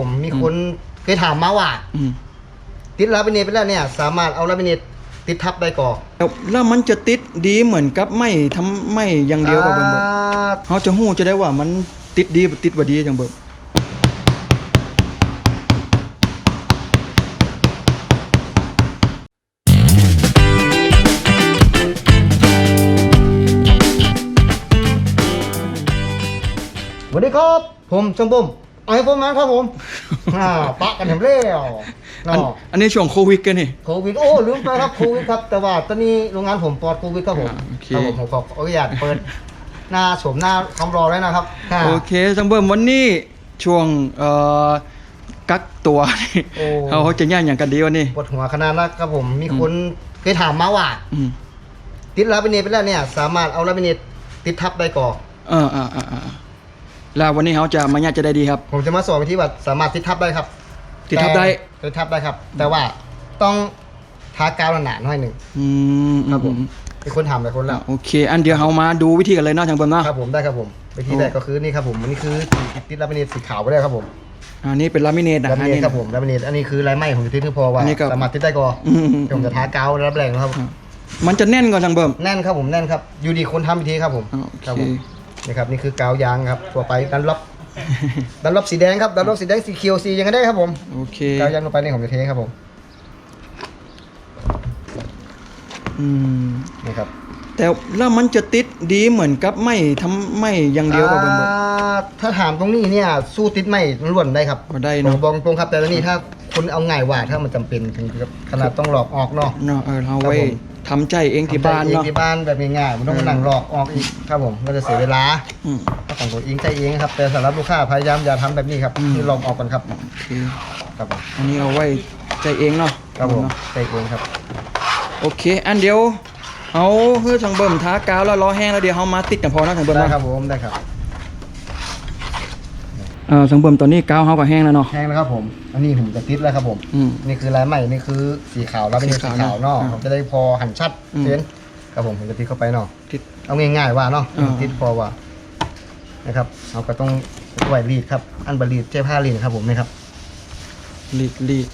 ผมมีคนเคยถามมาว่าอืมติดลาบิเนตไปแล้วเนี่ย สามารถเอาลาบิเนตติดทับได้ก่อนแล้วแล้วมันจะติดดีเหมือนกับไม่ทำไม่อย่างเดียวกับเบิ่งเบิ่งอ่าเขาจะหู้จะได้ว่ามันติดดีบ่ติดบ่ดีจังเบิ่งสวัสดีครับ ผมชมบุม ไอ้ผมนะครับผมอ่าปะกันเห็นแล้วอันเนาะอันนี้ช่วงโควิดกันนี่โควิดโอ้ลืมไปครับโควิดครับ แต่ว่าตอนนี้โรงงานผมปลอดโควิดครับผมอ่าโอเคครับผมผมขออนุญาตเปิดหน้าโฉมหน้าคำรอแล้วนะครับอ่าโอเคจังเบิ่งวันนี้ช่วงเอ่อกักตัวนี่โอ้เขาเขาจะย่างอย่างกันดีวันนี้ปวดหัวขนาดนะครับผมมีคนเคยถามมาว่าอืมติดลาบิเนตไปแล้วเนี่ย สามารถเอาลาบิเนตติดทับได้ก่อนเอออ่าอ่าอ่า แล้ววันนี้เขาจะมาย่างจะได้ดีครับ ผมจะมาสอนวิธีว่าสามารถติดทับได้ครับติดทับได้แต่ติดทับได้ครับ แต่ว่าต้องทากาวหนาๆหน่อยหนึ่งอืมครับผมอืมีคนถามหลายคนแล้วโอเค อันเดียวเรามาดูวิธีกันเลยเนาะจังเบิ่งเนาะครับผมได้ครับผมวิธีแรกก็คือนี่ครับผมอันนี้คือติดลามิเนตสีขาวไปได้ครับผมอันนี้เป็นลามิเนตนะลามิเนตอันนี้ครับผมลามิเนตอันนี้คือลายไหมของติดที่พอว่าอันนี้ก็สามารถติดได้ก่อนอืมเดี๋ยวผมจะทากาวรับแรงนะครับ มันจะแน่นกว่าจังเบิ่มแน่นครับผมแน่นครับอยู่ดีคนทำวิธีครับผมโอเคครับผม นี่ครับนี่คือกาวยางครับตัวไปดันล็อบดันล็อบสีแดงครับดันล็อบสีแดงสีเขียวสียังไงได้ครับผมโอเคกาวยางลงไปนี่ผมจะเทครับผมอืมนี่ครับแต่แล้วมันจะติดดีเหมือนกับไม่ทำไม่อย่างเดียวกับเบิ่มเบิ่มอ่าถ้าถามตรงนี้เนี่ยสู้ติดไหมล้วนได้ครับก็ได้ผเนาะมบอกตรงครับแต่ตอนนี้ถ้าคนเอาง่ายว่าถ้ามันจำเป็นถึงกับขนาดต้องหลอกออกเนาะเนาะเออเราครับไว้ผม ทำใจเองที่บ้านทำใจเองเนาะ ที่บ้านแบบง่ายๆมันต้องมานั่งหลอกออกอีกครับผมก็จะเสียเวลาอืม ถ้าของตัวเองใจเองครับ แต่สำหรับลูกค้าพยายามอย่าทำแบบนี้ครับอืมคือลองออกก่อนครับโอเคครับผมอันนี้เอาไว้ใจเองเนาะครับผมเนาะใจเองครับ โอเค อันเดียวเอาเพื่อจังเบิ่มทากาวแล้วรอแห้งแล้วเดี๋ยวเฮามาติดกันพอเนาะจังเบิ่มได้เนาะ ครับผมได้ครับ เออจังเบิ่มตอนนี้กาวเฮาก็แห้งแล้วเนาะ แห้งแล้วครับผม อันนี้ผมจะติดแล้วครับผม อืม นี่คือลายใหม่ นี่คือสีขาวแล้วเป็นสีสีขาวขาวเนาะอ่าผมจะได้พอหันชัดอืมเห็นครับผมผมจะติดเข้าไปเนาะติดเอาง่ายๆว่าเนาะอ่า ติดพอว่านะครับเราก็ต้องไหวรีดครับ อันบรีดใช้ผ้ารีดครับผมนะครับลีดลีด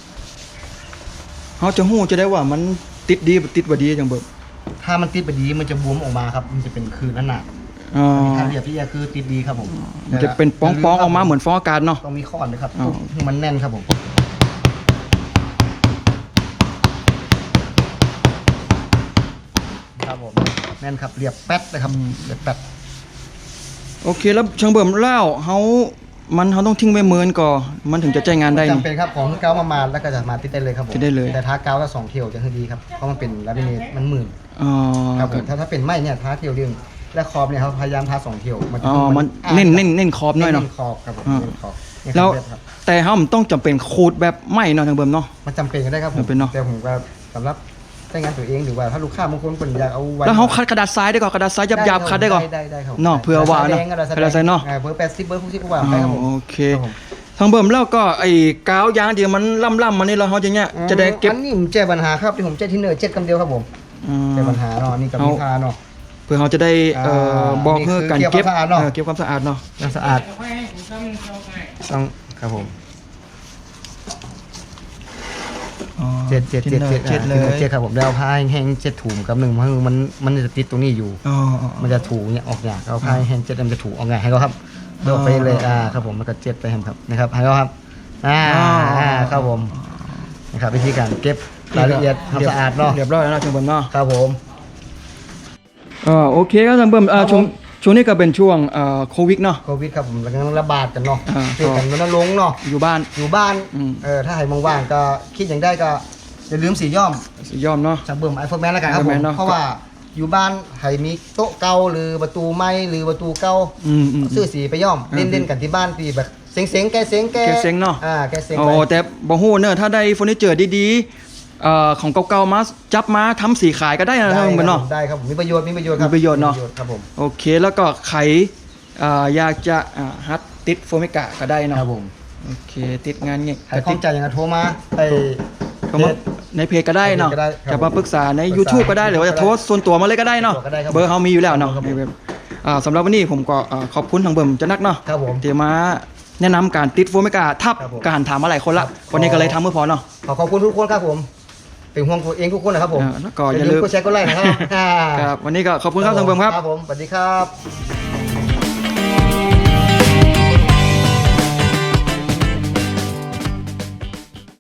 เฮาจะฮู้จะได้ว่ามันติดดีบ่ติดบ่ดีจังเบิ่มถ้ามันติดไปดีมันจะบวมออกมาครับ มันจะเป็นคืนนั่นหนา อ๋อถ้าเรียบที่คือติดดีครับผมมันจะเป็นป้องๆออกมาเหมือนฟองอากาศเนาะ ต้องมีข้อนนะครับอ๋อให้มันแน่นครับผม ครับผมแน่นครับเรียบแป๊ดนะครับเรียบแป๊ดโอเคแล้วช่างเบิ่มเล่าเฮามันเฮาต้องทิ้งไว้เมินก่อนมันถึงจะใช้งานได้จำนี่เป็นครับของเกามามาแล้วก็จะมาติดได้เลยครับผมติดได้เลย แต่ท้าเกาก็สองเที่ยวจะคือดีครับเพราะมันเป็นลามิเนตมันหมื่นอ๋อครับผมถ้าถ้าเป็นไม้เนี่ยท้าเที่ยวเดียว และขอบเนี่ยเขาพยายามท้าสองเที่ยวมันจะอ๋อดูมันอ่าเน้นเน้นเน้นขอบหน่อยเนาะเขอบครับผมอ่าเน้นขอบนี่แล้วครับแต่เฮามันต้องจำเป็นขูดแบบไหม้เนาะช่างเบิ่มเนาะมันจำเป็นก็ได้ครับผมจำเป็นเนอะแต่ผมก็สำหรับใช้งานตัวเองหรือว่าถ้าลูกค้าบางคนเป็นอยากเอาไว้แล้วเฮาคัดกระดาษทรายได้ก่อนกระดาษทรายยับๆคัดได้ก่อนได้ได้ครับเนาะเผื่อว่าเนอะกระดาษกระดาษทรายเนอะอ่เบอร์แปดสิบเบอร์หกสิบกว่าอ๋ไปครับผอมโอเคครับผมทางเบิ่มแล้วก็ไอ้กาวยางที่มันล่ำๆมานี่แล้วเฮาจะเนี่ยจะได้เก็บอันนี้ผมแจ้ปัญหาครับที่ผมแจ้ที่เนอร์เจ็ดคำเดียวครับผมอืมแจ้ปัญหาเนาะนี่กับมีพาเนาะ เพื่อเขาจะได้เอ่ออ่าบอกนี่เพื่อคือการเก็เก็บบความสะอาดเนอะเออเก็บความสะอาดเนาะน้ำสะอาดต้องครับผมอ๋อเจ็ดเจ็ดเจ็ดเจ็ดเจ็ดเลอ่ายเจ็ดยครับผมได้เอาผ้าแห้งๆเจ็ดถุงกับหนึ่งมันมันมันจะติดตรงนี้อยู่ อ๋ออ๋อ มันจะถูเนี่ยออกอย่างเอาผ้าแห้งเจ็ดมันจะถูออกไงให้เขาครับเลือกไปเลยอ่าครับผมมันก็เจ็ดไปให้ครับนะครับให้เขาครับอ่าอ่าครับผมนะครับวิธีการเก็บรายละเอียดทำสะอาดเนาะเรียบร้อยแล้วเนาะช่างเบิ่มเนาะ ครับผม อ่าโอเคครับช่างเบิ่มเอ่อครับผมช่วงช่วงนี้ก็เป็นช่วงเอ่อโควิดเนาะ โควิดครับผมกำลังระบาดกันเนาะอ่าเรื่องกันมันลงค์เนาะอยู่บ้าน อยู่บ้านอืม เออถ้าใครว่างๆก็คิดอย่างได้ก็อย่าลืมสีย่อมสิยอมเนาะ จากเบิ่มไอโฟนแมนแล้วกันครับผ Iron ม Man เนาะ เพราะว่าอยู่บ้านให้มีโต๊ะเก่าหรือประตูไม้หรือประตูเก่าอืมอืม ซื้อสีไปย่อมอืมเล่นเล่นๆกันที่บ้านตีแบบเซ็งเซ็งๆแกเซ็งแกแกเซ็งเนาะ อ่าแกเซ็งโอ้ไปแต่บ่ฮู้เนอะถ้าได้เฟอร์นิเจอร์ดีๆ เอ่อของเก่าๆมาจับมาทำสีขายก็ได้นะได้ช่างเบิ่มเนาะ ได้ครับผมมีประโยชน์มีประโยชน์ครับมีประโยชน์เนาะครับผมโอเคแล้วก็ใครอ่าอยากจะอ่าฮัดติดโฟมิกะก็ได้เนาะครับผมโอเคติดงานเงี้ยใครข้องใจยังไงโทรมาไปเข้ามาในเพจก็ได้เนาะในเพจก็ได้ครับจะมาปรึกษาใน ปรึกษา YouTube ก็ได้หรือว่าจะโทรส่วนตัวมาเลยก็ได้เนาะส่วนตัวก็ได้ครับเบอร์เขามีอยู่แล้วเนาะครับผมในเว็บอ่าสำหรับวันนี้ผมก็อ่าขอบคุณทางเบิ่มจะนักเนาะครับผมที่มาแนะนำการติดโฟมิกาทับครับผมการถามมาหลายคนละครับ วันนี้ก็เลยทำเมื่อพอเนาะ ขอขอบคุณทุกคนครับผม เป็นห่วงตัวเองทุกคนนะครับผมเออแล้วก็อย่าลืมกดแชร์กดไลค์นะครับอ่าครับ วันนี้ก็ขอบคุณครับทางเบิ่มครับ ครับผมสวัสดีครับ